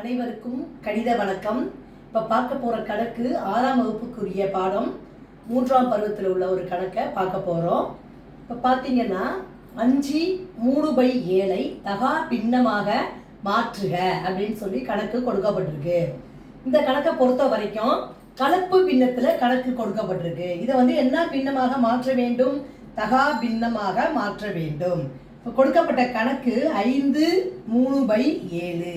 அனைவருக்கும் கணித வணக்கம். இப்போ பார்க்க போகிற கணக்கு ஆறாம் வகுப்புக்குரிய பாடம். மூன்றாம் பருவத்தில் உள்ள ஒரு கணக்கை பார்க்க போகிறோம் இப்போ பார்த்தீங்கன்னா அஞ்சு மூணு பை ஏழை தகா பின்னமாக மாற்றுக அப்படின்னு சொல்லி கணக்கு கொடுக்கப்பட்டிருக்கு. இந்த கணக்கை பொறுத்த வரைக்கும் கலப்பு பின்னத்தில் கணக்கு கொடுக்கப்பட்டிருக்கு. இதை வந்து என்ன பின்னமாக மாற்ற வேண்டும்? தகா பின்னமாக மாற்ற வேண்டும். இப்போ கொடுக்கப்பட்ட கணக்கு ஐந்து மூணு பை ஏழு.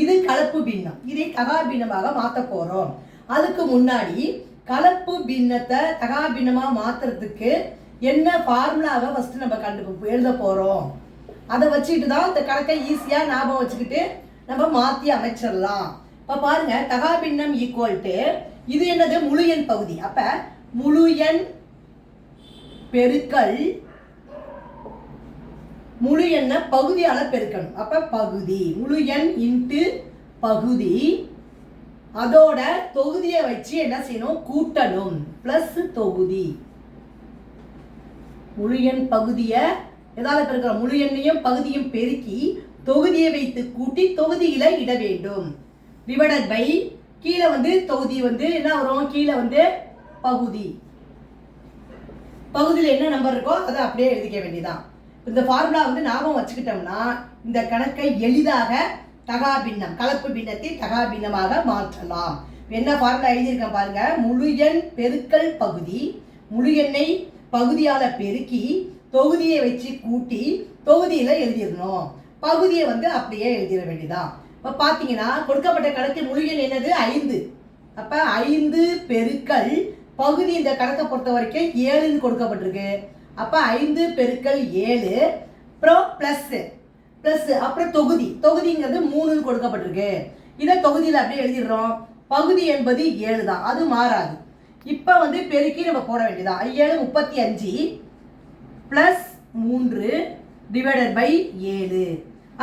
இது கலப்பு பின்னம். இதை தகா பின்னமாக மாற்ற போகிறோம் அதுக்கு முன்னாடி கலப்பு பின்னத்தை தகா பின்னமாக மாற்றுறதுக்கு என்ன ஃபார்முலாவை ஃபஸ்ட்டு நம்ம கண்டு எழுத போகிறோம் அதை வச்சுட்டு தான் இந்த கணக்கை ஈஸியாக ஞாபகம் வச்சுக்கிட்டு நம்ம மாற்றி அமைச்சிடலாம். இப்போ பாருங்க தகா பின்னம் ஈக்குவல் டு இது என்னது? முழு எண் பகுதி. அப்போ முழு எண் பெருக்கல் முழு எண்ணை பகுதியால் பெருக்கணும். அப்போ பகுதி. முழு எண் இன்ட்டு பகுதி. அதோட தொகுதியை வச்சு என்ன செய்யணும்? கூட்டணும். ப்ளஸ் தொகுதி. முழு எண் பகுதியை எதாவது பெருக்கணும் முழு எண்ணையும் பகுதியும் பெருக்கி தொகுதியை வைத்து கூட்டி தொகுதியில் இட வேண்டும். டிவைடட் பை கீழே வந்து தொகுதி வந்து என்ன வரும்? கீழே வந்து பகுதி. பகுதியில் என்ன நம்பர் இருக்கோ அதை அப்படியே எழுதிக்க வேண்டியதான் இந்த ஃபார்முலா வந்து ஞாபகம் வச்சுக்கிட்டோம்னா இந்த கணக்கை எளிதாக தகா பின்னம் கலப்பு பின்னத்தை தகா பின்னமாக மாற்றலாம். என்ன ஃபார்முலா எழுதியிருக்கேன் பாருங்க. முழு எண் பெருக்கல் பகுதி முழு எண்ணை பகுதியால் பெருக்கி தொகுதியை வச்சு கூட்டி தொகுதியில் எழுதிடணும். பகுதியை வந்து அப்படியே எழுதிட வேண்டியதான் இப்போ பார்த்தீங்கன்னா கொடுக்கப்பட்ட கணக்கு முழு எண் என்னது? ஐந்து. அப்போ ஐந்து பெருக்கல் பகுதி இந்த கணக்கை பொறுத்த வரைக்கும் ஏழுன்னு கொடுக்கப்பட்டிருக்கு. அப்போ ஐந்து பெருக்கள் ஏழு அப்புறம் ப்ளஸ்ஸு ப்ளஸ்ஸு அப்புறம் தொகுதி. தொகுதிங்கிறது மூணுன்னு கொடுக்கப்பட்டிருக்கு. இதை தொகுதியில் அப்படியே எழுதிடுறோம். பகுதி என்பது ஏழு தான். அது மாறாது. இப்போ வந்து பெருக்கி நம்ம போட வேண்டியதான் ஏழு முப்பத்தி அஞ்சு ப்ளஸ் மூன்று டிவைடட் பை ஏழு.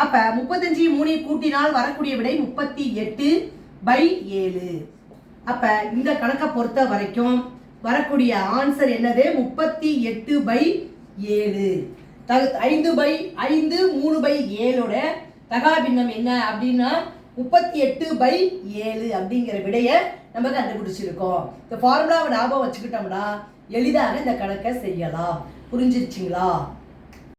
அப்போ முப்பத்தஞ்சு மூணை கூட்டினால் வரக்கூடிய விடை முப்பத்தி எட்டு பை ஏழு. அப்போ இந்த கணக்கை பொறுத்த வரைக்கும் வரக்கூடிய ஆன்சர் என்னது? முப்பத்தி எட்டு பை ஏழு. தகு ஐந்து பை ஐந்து மூணு பை ஏழோட தகாபின்னம் என்ன அப்படின்னா முப்பத்தி எட்டு பை ஏழு அப்படிங்கிற விடையை நம்ம கண்டுபிடிச்சிருக்கோம். இந்த ஃபார்முலாவை ஞாபகம் வச்சுக்கிட்டோம்னா எளிதாக இந்த கணக்கை செய்யலாம். புரிஞ்சிருச்சிங்களா?